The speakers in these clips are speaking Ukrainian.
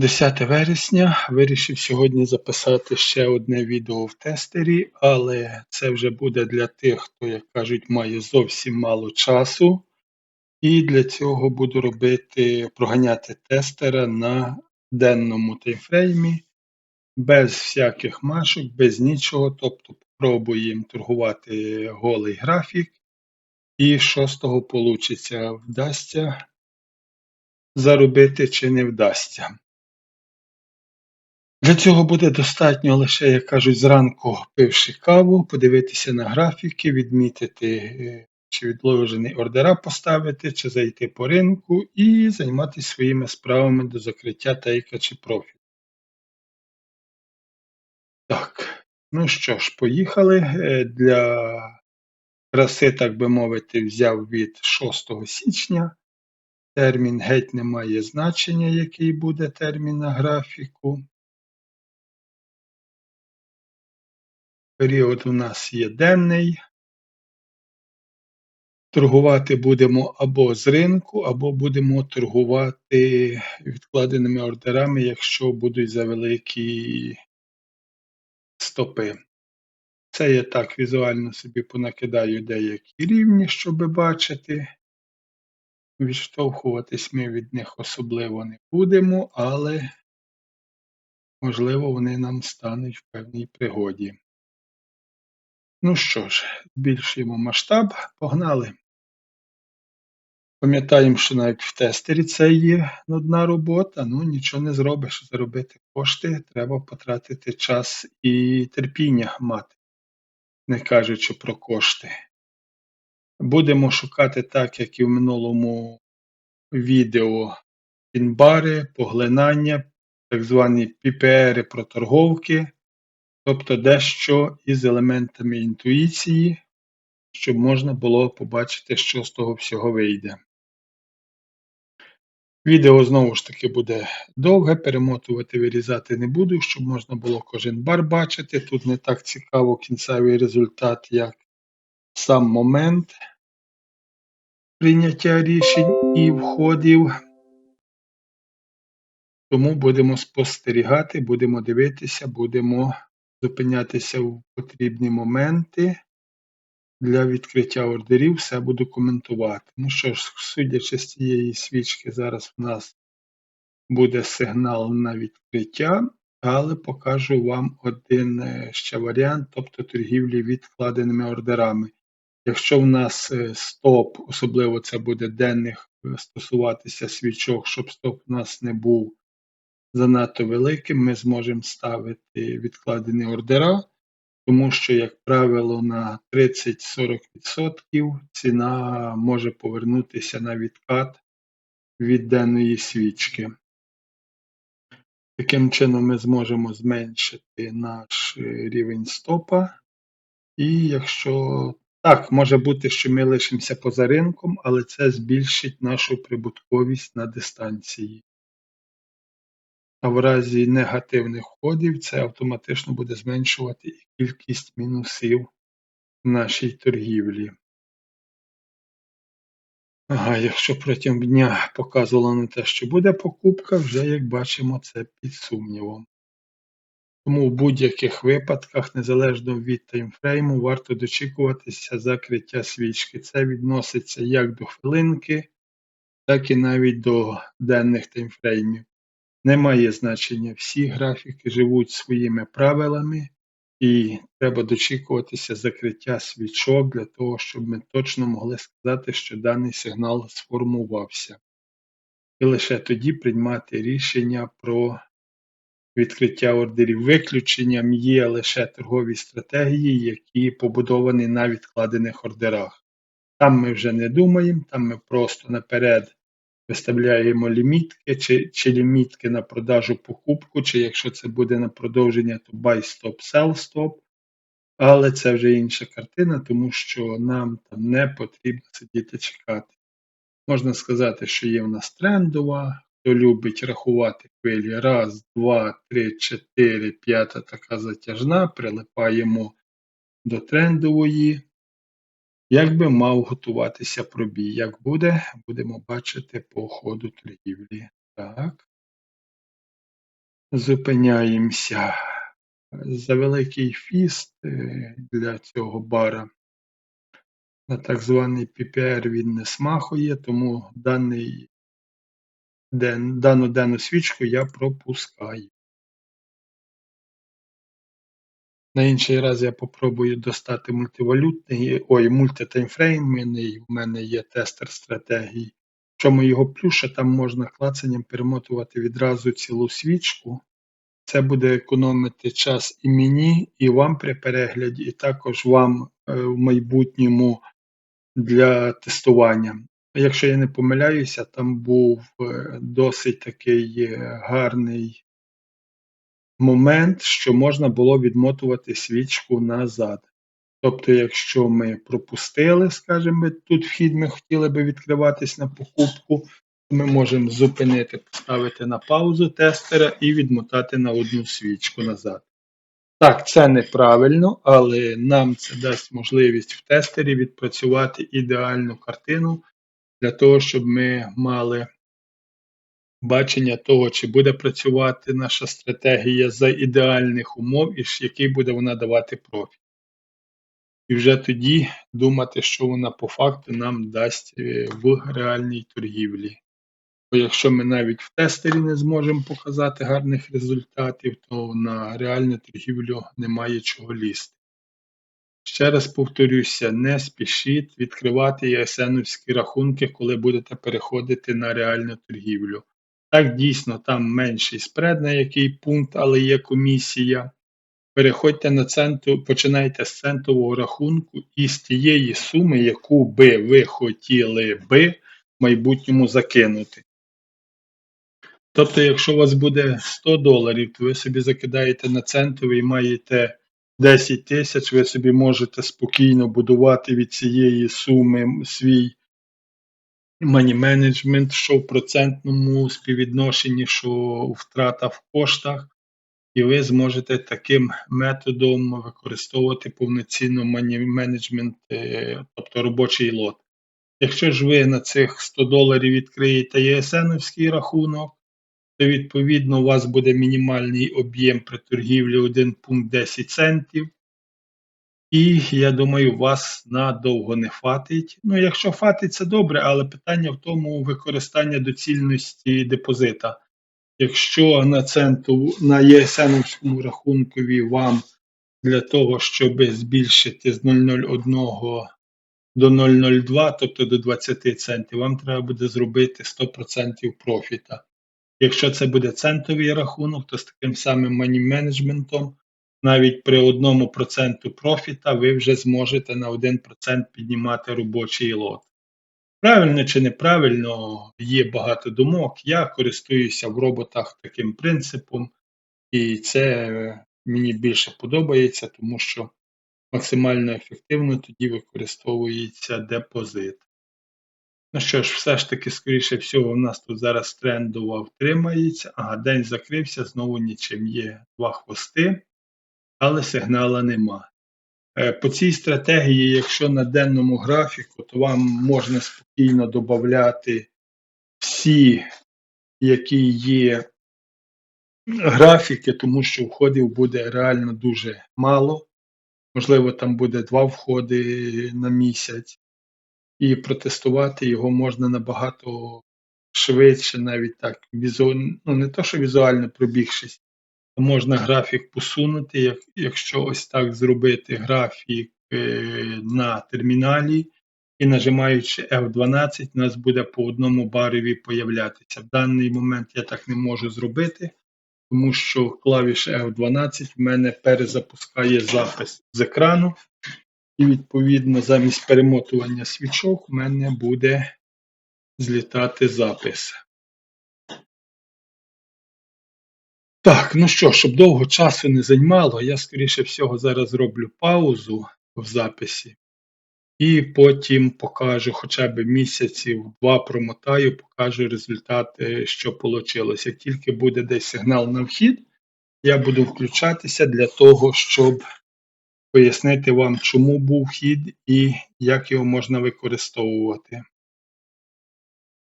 10 вересня вирішив сьогодні записати ще одне відео в тестері, але це вже буде для тих, хто, як кажуть, має зовсім мало часу. І для цього буду робити, проганяти тестера на денному таймфреймі, без всяких машок, без нічого. Тобто пробуємо торгувати голий графік, і що з того вийде, вдасться заробити чи не вдасться. Для цього буде достатньо лише, як кажуть, зранку пивши каву, подивитися на графіки, відмітити, е, чи відложені ордера поставити, чи зайти по ринку і займатися своїми справами до закриття тейка чи профілю. Так, ну що ж, поїхали. Е, для краси, так би мовити, взяв від 6 січня. Термін геть не має значення, який буде термін на графіку. Період у нас є денний. Торгувати будемо або з ринку, або будемо торгувати відкладеними ордерами, якщо будуть завеликі стопи. Це я так візуально собі понакидаю деякі рівні, щоб бачити. Відштовхуватись ми від них особливо не будемо, але, можливо, вони нам стануть в певній пригоді. Ну що ж, збільшуємо масштаб, погнали. Пам'ятаємо, що навіть в тестері це є нудна робота, ну нічого не зробиш. Заробити кошти треба потратити час і терпіння мати, не кажучи про кошти. Будемо шукати так, як і в минулому відео пінбари, поглинання, так звані PPR проторговки, тобто дещо із елементами інтуїції, щоб можна було побачити, що з того всього вийде. Відео знову ж таки буде довге, перемотувати, вирізати не буду, щоб можна було кожен бар бачити. Тут не так цікаво кінцевий результат, як сам момент прийняття рішень і входів. Тому будемо спостерігати, будемо дивитися, будемо зупинятися в потрібні моменти. Для відкриття ордерів все буду коментувати. Ну що ж, судячи з цієї свічки, зараз в нас буде сигнал на відкриття, але покажу вам один е, ще варіант, тобто торгівлі відкладеними ордерами. Якщо в нас е, стоп, особливо це буде денних е, стосуватися свічок, щоб стоп у нас не був занадто великим, ми зможемо ставити відкладені ордера, тому що, як правило, на 30-40% ціна може повернутися на відкат від денної свічки. Таким чином ми зможемо зменшити наш е, рівень стопа. І якщо так, може бути, що ми лишимося поза ринком, але це збільшить нашу прибутковість на дистанції. А в разі негативних входів це автоматично буде зменшувати і кількість мінусів в нашій торгівлі. Ага, якщо протягом дня показувало на те, що буде покупка, вже, як бачимо, це під сумнівом. Тому в будь-яких випадках, незалежно від таймфрейму, варто дочікуватися закриття свічки. Це відноситься як до хвилинки, так і навіть до денних таймфреймів. Немає значення, всі графіки живуть своїми правилами, і треба дочікуватися закриття свічок для того, щоб ми точно могли сказати, що даний сигнал сформувався. І лише тоді приймати рішення про відкриття ордерів. Виключенням є лише торгові стратегії, які побудовані на відкладених ордерах. Там ми вже не думаємо, там ми просто наперед виставляємо лімітки, чи чи лімітки на продажу покупку, чи якщо це буде на продовження, то buy stop, sell stop. Але це вже інша картина, тому що нам там не потрібно сидіти чекати. Можна сказати, що є в нас трендова, хто любить рахувати хвилі. Раз, два, три, чотири, п'ята така затяжна, прилипаємо до трендової. Як би мав готуватися пробій? Як буде, будемо бачити по ходу торгівлі. Так. зупиняємося. За великий фіст е, для цього бара на так званий PPR він не смахує, тому даний ден, дану денну свічку я пропускаю. На інший раз я попробую достати мультивалютний, ой, мультитаймфреймний, в мене є тестер стратегій. В чому його плюс, що там можна клацанням перемотувати відразу цілу свічку. Це буде економити час і мені, і вам при перегляді, і також вам е, в майбутньому для тестування. Якщо я не помиляюся, там був е, досить такий е, гарний момент, що можна було відмотувати свічку назад. Тобто, якщо ми пропустили, скажімо, тут вхід ми хотіли би відкриватись на покупку, ми можемо зупинити, поставити на паузу тестера і відмотати на одну свічку назад. Так, це неправильно, але нам це дасть можливість в тестері відпрацювати ідеальну картину для того, щоб ми мали бачення того, чи буде працювати наша стратегія за ідеальних умов і який буде вона давати профіт. І вже тоді думати, що вона по факту нам дасть е, в реальній торгівлі. Бо якщо ми навіть в тестері не зможемо показати гарних результатів, то на реальну торгівлю немає чого лізти. Ще раз повторюся, не спішіть відкривати ЄСНовські рахунки, коли будете переходити на реальну торгівлю. Так, дійсно, там менший спред на який пункт, але є комісія. Переходьте на центр, починайте з центового рахунку і з тієї суми, яку би ви хотіли би в майбутньому закинути. Тобто, якщо у вас буде 100 доларів, то ви собі закидаєте на центовий і маєте 10 тисяч, ви собі можете спокійно будувати від цієї суми свій money management, що в процентному співвідношенні, що втрата в коштах, і ви зможете таким методом використовувати повноцінно money management, е, тобто робочий лот. Якщо ж ви на цих 100 доларів відкриєте ЄСНовський рахунок, то відповідно у вас буде мінімальний об'єм при торгівлі 1 пункт 10 центів. І я думаю, вас надовго не фатить. Ну, якщо фатить, це добре, але питання в тому використання доцільності депозита. Якщо на центу на ЄСНовському рахункові вам для того, щоб збільшити з 0,01 до 0,02, тобто до 20 центів, вам треба буде зробити 100% профіта. Якщо це буде центовий рахунок, то з таким самим money менеджментом навіть при 1% профіта ви вже зможете на 1% піднімати робочий лот. Правильно чи неправильно, є багато думок. Я користуюся в роботах таким принципом, і це мені більше подобається, тому що максимально ефективно тоді використовується депозит. Ну що ж, все ж таки, скоріше всього, у нас тут зараз трендова втримається. Ага, день закрився, знову нічим є два хвости, але сигнала нема. Е, по цій стратегії, якщо на денному графіку, то вам можна спокійно додати всі, які є графіки, тому що входів буде реально дуже мало. Можливо, там буде два входи на місяць і протестувати його можна набагато швидше, навіть так, візуально, ну не то, що візуально пробігшись, можна графік посунути, якщо ось так зробити графік е, на терміналі. І нажимаючи F12, у нас буде по одному барові появлятися. В даний момент я так не можу зробити, тому що клавіша F12 в мене перезапускає запис з екрану. І, відповідно, замість перемотування свічок у мене буде злітати запис. Так, ну що, щоб довго часу не займало, я, скоріше всього, зараз зроблю паузу в записі. І потім покажу хоча б місяців два промотаю, покажу результати, що вийшло. Як тільки буде десь сигнал на вхід, я буду включатися для того, щоб пояснити вам, чому був хід і як його можна використовувати.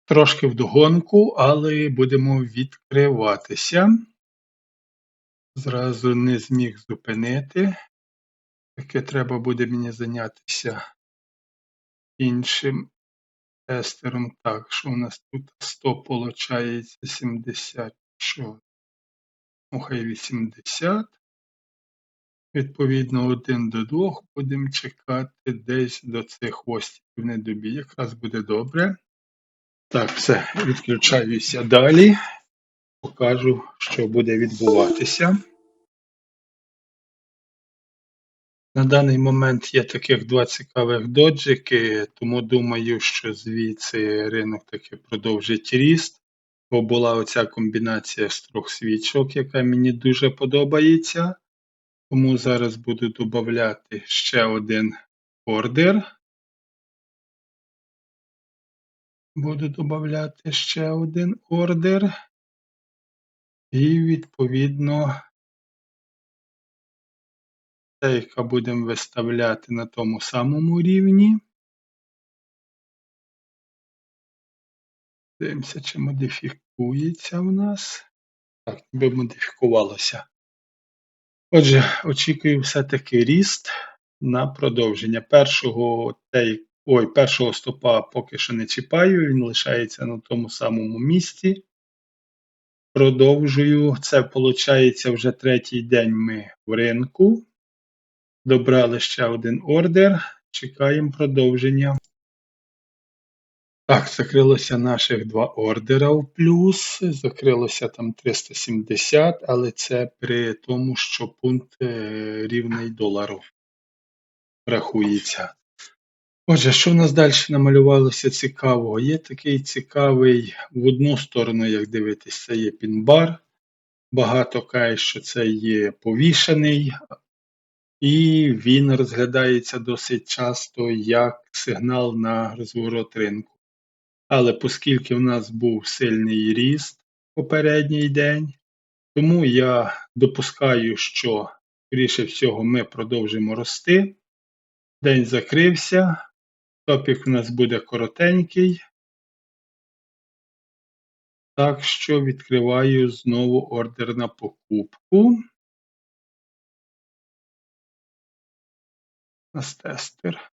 Трошки вдогонку, але будемо відкриватися. Зразу не зміг зупинити. Таке треба буде мені зайнятися іншим тестером. Так, що у нас тут 100 получається 70, що? Ну, хай 80. Відповідно, 1 до 2 будемо чекати десь до цих хвостиків недобій. Якраз буде добре. Так, все, відключаюся далі. Покажу, що буде відбуватися. На даний момент є таких два цікавих доджики, тому думаю, що звідси ринок таки продовжить ріст, бо була оця комбінація з трьох свічок, яка мені дуже подобається. Тому зараз буду додати ще один ордер. Буду додати ще один ордер. І відповідно яка будемо виставляти на тому самому рівні. Дивимося, чи модифікується в нас. Так, ніби модифікувалося. Отже, очікую все-таки ріст на продовження. Першого тей, ой, першого стопа поки що не чіпаю, він лишається на тому самому місці. Продовжую. Це виходить вже третій день ми в ринку. Добрали ще один ордер. Чекаємо продовження. Так, закрилося наших два ордера в плюс. Закрилося там 370, але це при тому, що пункт е, рівний долару рахується. Отже, що в нас далі намалювалося цікавого? Є такий цікавий в одну сторону, як дивитись, це є пінбар. Багато каже, що це є повішений, і він розглядається досить часто як сигнал на розворот ринку. Але оскільки в нас був сильний ріст попередній день, тому я допускаю, що, скоріше всього, ми продовжимо рости. День закрився, топік у нас буде коротенький. Так що відкриваю знову ордер на покупку. нас тестер.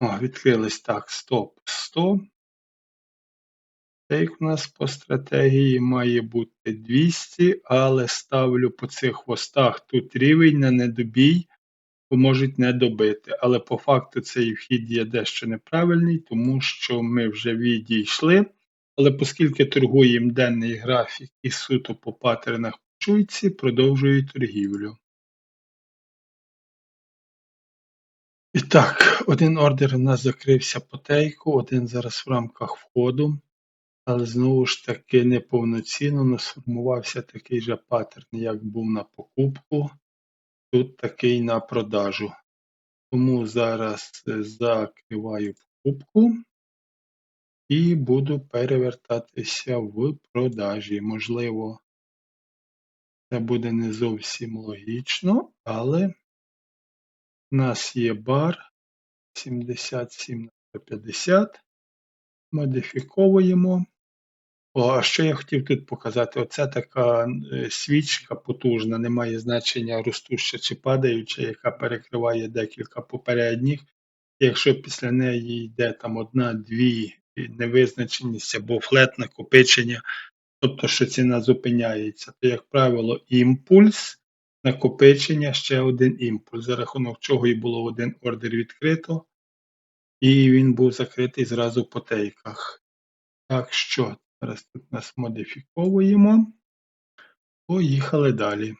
О, відкрились так, стоп 100. Тейк у нас по стратегії має бути 200, але ставлю по цих хвостах тут рівень на недобій, можуть не добити. Але по факту цей вхід є дещо неправильний, тому що ми вже відійшли. Але оскільки торгуємо денний графік і суто по паттернах чуйці, продовжую торгівлю. І так, один ордер у нас закрився по тейку, один зараз в рамках входу, але знову ж таки неповноцінно не сформувався такий же паттерн, як був на покупку, тут такий на продажу. Тому зараз закриваю покупку і буду перевертатися в продажі. Можливо, це буде не зовсім логічно, але у нас є бар 77 на 50. Модифіковуємо. О, що я хотів тут показати? Оце така е, свічка потужна, не має значення ростуща чи падаюча, яка перекриває декілька попередніх. Якщо після неї йде там одна-дві невизначеність або флет накопичення, тобто що ціна зупиняється, то, як правило, імпульс накопичення ще один імпульс, за рахунок чого і було один ордер відкрито, і він був закритий зразу по тейках. Так що, зараз тут нас модифіковуємо. Поїхали далі.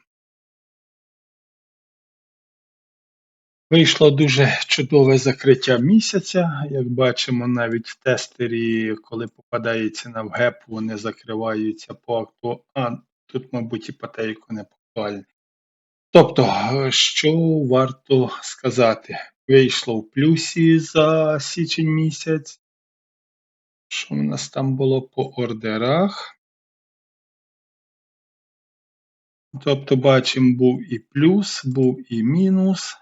Вийшло дуже чудове закриття місяця. Як бачимо, навіть в тестері, коли попадається на вгеп, вони закриваються по акту. А, тут, мабуть, і по тейку не актуальні. Тобто, що варто сказати? Вийшло в плюсі за січень місяць. Що в нас там було по ордерах? Тобто, бачимо, був і плюс, був і мінус.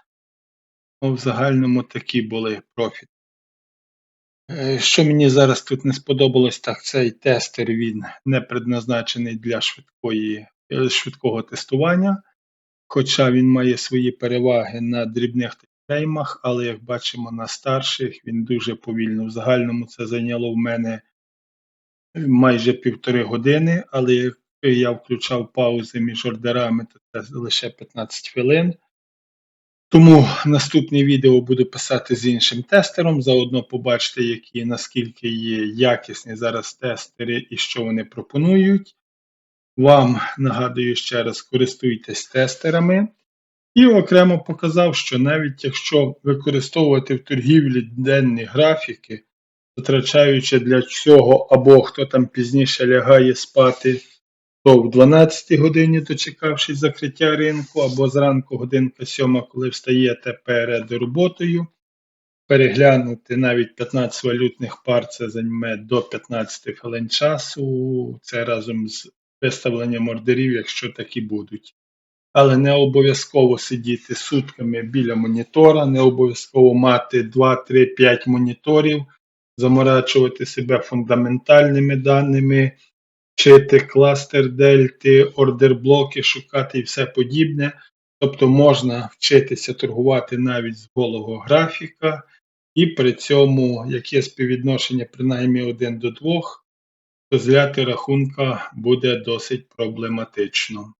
Ну, в загальному такі були профіти. Е, що мені зараз тут не сподобалось, так цей тестер він не предназначений для швидкої е, швидкого тестування, хоча він має свої переваги на дрібних таймфреймах, але як бачимо на старших він дуже повільно. В загальному це зайняло в мене майже півтори години, але як я включав паузи між ордерами, то це лише 15 хвилин. Тому наступне відео буду писати з іншим тестером. Заодно побачите, які наскільки є якісні зараз тестери і що вони пропонують. Вам нагадую ще раз, користуйтесь тестерами. І окремо показав, що навіть якщо використовувати в торгівлі денні графіки, витрачаючи для цього або хто там пізніше лягає спати, то в 12 годині, дочекавшись закриття ринку, або зранку годинка 7, коли встаєте перед роботою, переглянути навіть 15 валютних пар, це займе до 15 хвилин часу, це разом з виставленням ордерів, якщо такі будуть. Але не обов'язково сидіти сутками біля монітора, не обов'язково мати 2, 3, 5 моніторів, заморачувати себе фундаментальними даними, вчити кластер дельти, ордерблоки, шукати і все подібне. Тобто можна вчитися торгувати навіть з голого графіка, і при цьому, як є співвідношення принаймні 1 до 2, то зляти рахунка буде досить проблематично.